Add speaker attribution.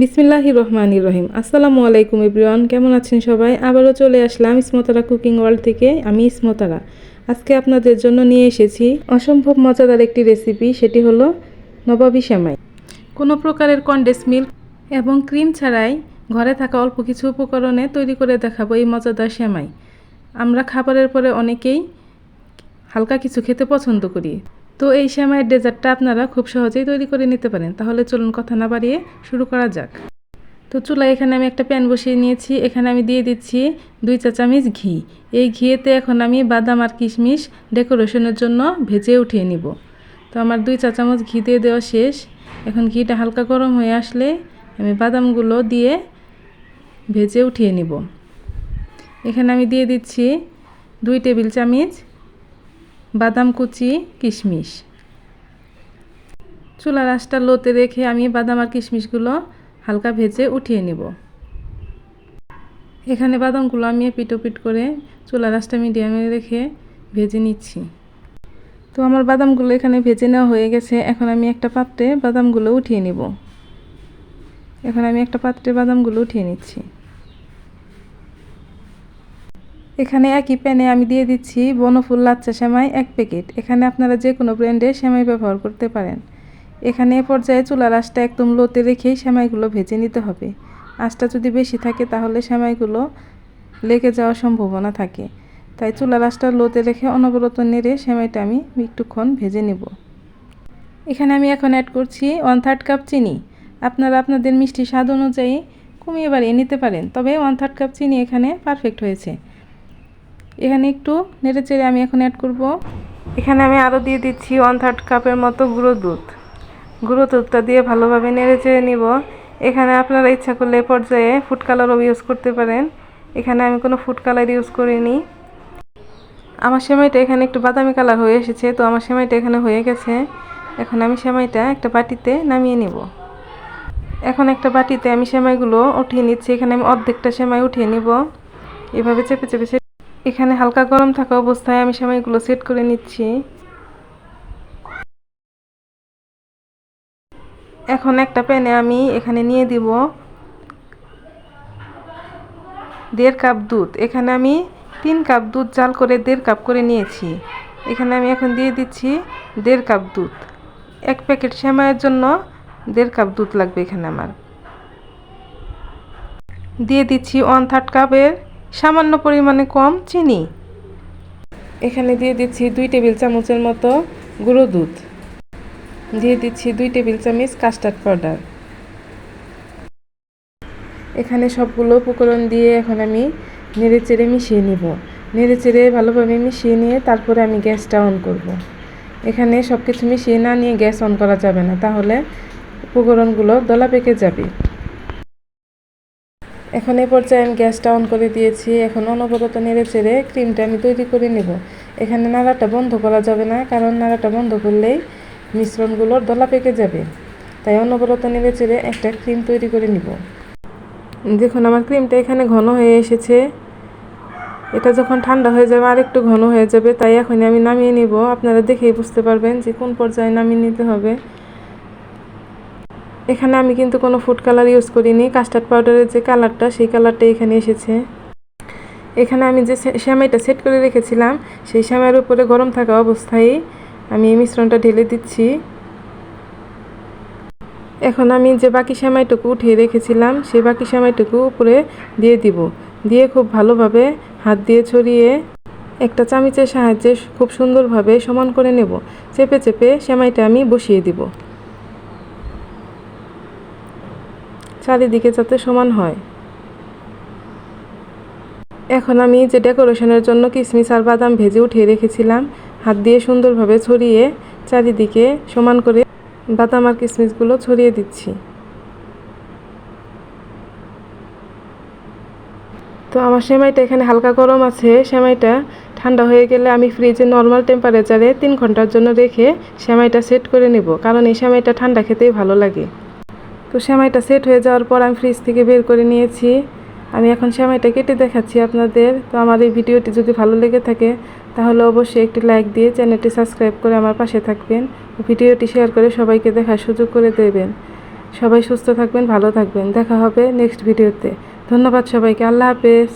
Speaker 1: বিসমিল্লাহি রহমানির রহিম। আসসালামু আলাইকুম এভরিওয়ান, কেমন আছেন সবাই? আবারও চলে আসলাম ইসমতারা কুকিং ওয়ার্ল্ড থেকে, আমি ইসমতারা। আজকে আপনাদের জন্য নিয়ে এসেছি অসম্ভব মজাদার একটি রেসিপি, সেটি হলো নবাবী সেমাই। কোনো প্রকারের কন্ডেন্স মিল্ক এবং ক্রিম ছাড়াই ঘরে থাকা অল্প কিছু উপকরণে তৈরি করে দেখাবো এই মজাদার সেমাই। আমরা খাবারের পরে অনেকেই হালকা কিছু খেতে পছন্দ করি। তো এই সেমাইয়ের ডেজার্টটা আপনারা খুব সহজেই তৈরি করে নিতে পারেন। তাহলে চলুন কথা না বাড়িয়ে শুরু করা যাক। তো চুলায় এখানে আমি একটা প্যান বসিয়ে নিয়েছি। এখানে আমি দিয়ে দিচ্ছি দুই চা চামচ ঘি। এই ঘিয়েতে এখন আমি বাদাম আর কিশমিশ ডেকোরেশনের জন্য ভেজে উঠিয়ে নিব। তো আমার দুই চা চামচ ঘি দিয়ে দেওয়া শেষ। এখন ঘিটা হালকা গরম হয়ে আসলে আমি বাদামগুলো দিয়ে ভেজে উঠিয়ে নিব। এখানে আমি দিয়ে দিচ্ছি দুই টেবিল চামচ বাদাম কুচি, কিশমিশ। চুলার আঁচটা লোতে রেখে আমি বাদাম আর কিশমিশগুলো হালকা ভেজে উঠিয়ে নিব। এখানে বাদামগুলো আমি পিটোপিট করে চুলার আঁচটা মিডিয়ামে রেখে ভেজে নিচ্ছি। তো আমার বাদামগুলো এখানে ভেজে নেওয়া হয়ে গেছে। এখন আমি একটা পাত্রে বাদামগুলো উঠিয়ে নিব। এখন আমি একটা পাত্রে বাদামগুলো উঠিয়ে নিচ্ছি। এখানে একই প্যানে আমি দিয়ে দিচ্ছি বনফুল লাচ্চা সেমাই এক প্যাকেট। এখানে আপনারা যে কোনো ব্র্যান্ডের সেমাই ব্যবহার করতে পারেন। এখানে এ পর্যায়ে চুলার আঁচটা একদম লোতে রেখেই সেমাইগুলো ভেজে নিতে হবে। আঁচটা যদি বেশি থাকে তাহলে সেমাইগুলো লেগে যাওয়ার সম্ভাবনা থাকে। তাই চুলার আঁচটা লোতে রেখে অনবরত নেড়ে সেমাইটা আমি একটুক্ষণ ভেজে নেব। এখানে আমি এখন অ্যাড করছি ওয়ান থার্ড কাপ চিনি। আপনারা আপনাদের মিষ্টি স্বাদ অনুযায়ী কমিয়ে বাড়িয়ে নিতে পারেন, তবে ওয়ান থার্ড কাপ চিনি এখানে পারফেক্ট হয়েছে। এখানে একটু নেড়ে চেড়ে আমি এখন অ্যাড করব। এখানে আমি আরও দিয়ে দিচ্ছি ওয়ান থার্ড কাপের মতো গুঁড়ো দুধ। গুঁড়ো দুধটা দিয়ে ভালোভাবে নেড়ে চেড়ে নিব। এখানে আপনারা ইচ্ছা করলে পর্যায়ে ফুড কালারও ইউজ করতে পারেন। এখানে আমি কোনো ফুড কালার ইউজ করিনি। আমার সেমাইটা এখানে একটু বাদামি কালার হয়ে এসেছে, তো আমার সেমাইটা এখানে হয়ে গেছে। এখন আমি সেমাইটা একটা বাটিতে নামিয়ে নিব। এখন একটা বাটিতে আমি সেমাইগুলো উঠিয়ে নিচ্ছি। এখানে আমি অর্ধেকটা সেমাই উঠিয়ে নিব। এভাবে চেপে চেপে এখানে হালকা গরম থাকা অবস্থায় আমি সেমাইগুলো সেট করে নিচ্ছি। এখন একটা প্যানে আমি এখানে নিয়ে দিব দেড় কাপ দুধ। এখানে আমি তিন কাপ দুধ জাল করে দেড় কাপ করে নিয়েছি। এখানে আমি এখন দিয়ে দিচ্ছি দেড় কাপ দুধ। এক প্যাকেট সেমাইয়ের জন্য দেড় কাপ দুধ লাগবে এখানে আমার। দিয়ে দিচ্ছি ওয়ান থার্ড কাপের সামান্য পরিমাণে কম চিনি। এখানে দিয়ে দিচ্ছি দুই টেবিল চামচের মতো গুঁড়ো দুধ। দিয়ে দিচ্ছি দুই টেবিল চামচ কাস্টার্ড পাউডার। এখানে সবগুলো উপকরণ দিয়ে এখন আমি নেড়ে চেড়ে মিশিয়ে নিব। নেড়ে চেড়ে ভালোভাবে মিশিয়ে নিয়ে তারপরে আমি গ্যাসটা অন করব। এখানে সব কিছু মিশিয়ে না নিয়ে গ্যাস অন করা যাবে না, তাহলে উপকরণগুলো দলা পেকে যাবে। এখন এ পর্যায়ে আমি গ্যাসটা অন করে দিয়েছি। এখন অনবরত নেড়ে চেড়ে ক্রিমটা আমি তৈরি করে নেব। এখানে নাড়াটা বন্ধ করা যাবে না, কারণ নাড়াটা বন্ধ করলেই মিশ্রণগুলোর দলা পেকে যাবে। তাই অনবরত নেড়ে চেড়ে একটা ক্রিম তৈরি করে নিব। দেখুন, আমার ক্রিমটা এখানে ঘন হয়ে এসেছে। এটা যখন ঠান্ডা হয়ে যাবে, আর একটু ঘন হয়ে যাবে, তাই এখন আমি নামিয়ে নিব। আপনারা দেখেই বুঝতে পারবেন যে কোন পর্যায়ে নামিয়ে নিতে হবে। এখানে আমি কিন্তু কোনো ফুড কালার ইউজ করিনি। কাস্টার্ড পাউডারের যে কালারটা সেই কালারটা এখানে এসেছে। এখানে আমি যে শ্যামাইটা সেট করে রেখেছিলাম, সেই শ্যামাইয়ের উপরে গরম থাকা অবস্থায় আমি এই মিশ্রণটা ঢেলে দিচ্ছি। এখন আমি যে বাকি সেমাইটুকু উঠিয়ে রেখেছিলাম, সেই বাকি সেমাইটুকু উপরে দিয়ে দিব। দিয়ে খুব ভালোভাবে হাত দিয়ে ছড়িয়ে একটা চামিচের সাহায্যে খুব সুন্দরভাবে সমান করে নেব। চেপে চেপে সেমাইটা আমি বসিয়ে দিব। চারিদিকে যাতে সমান হয়। এখন আমি যে ডেকোরেশনের জন্য কিশমিশ আর বাদাম ভেজে উঠিয়ে রেখেছিলাম, হাত দিয়ে সুন্দরভাবে ছড়িয়ে চারিদিকে সমান করে বাদাম আর কিশমিশগুলো ছড়িয়ে দিচ্ছি। তো আমার সেমাইটা এখানে হালকা গরম আছে, সেমাইটা ঠান্ডা হয়ে গেলে আমি ফ্রিজে নর্মাল টেম্পারেচারে তিন ঘণ্টার জন্য রেখে সেমাইটা সেট করে নেব, কারণ এই সেমাইটা ঠান্ডা খেতেই ভালো লাগে। তো সেমাইটা সেট হয়ে যাওয়ার পর আমি ফ্রিজ থেকে বের করে নিয়েছি। আমি এখন সেমাইটা কেটে দেখাচ্ছি আপনাদের। তো আমার এই ভিডিওটি যদি ভালো লেগে থাকে, তাহলে অবশ্যই একটি লাইক দিয়ে চ্যানেলটি সাবস্ক্রাইব করে আমার পাশে থাকবেন ভিডিওটি শেয়ার করে সবাইকে দেখার সুযোগ করে দেবেন। সবাই সুস্থ থাকবেন, ভালো থাকবেন। দেখা হবে নেক্সট ভিডিওতে ধন্যবাদ সবাইকে। আল্লাহ হাফেজ।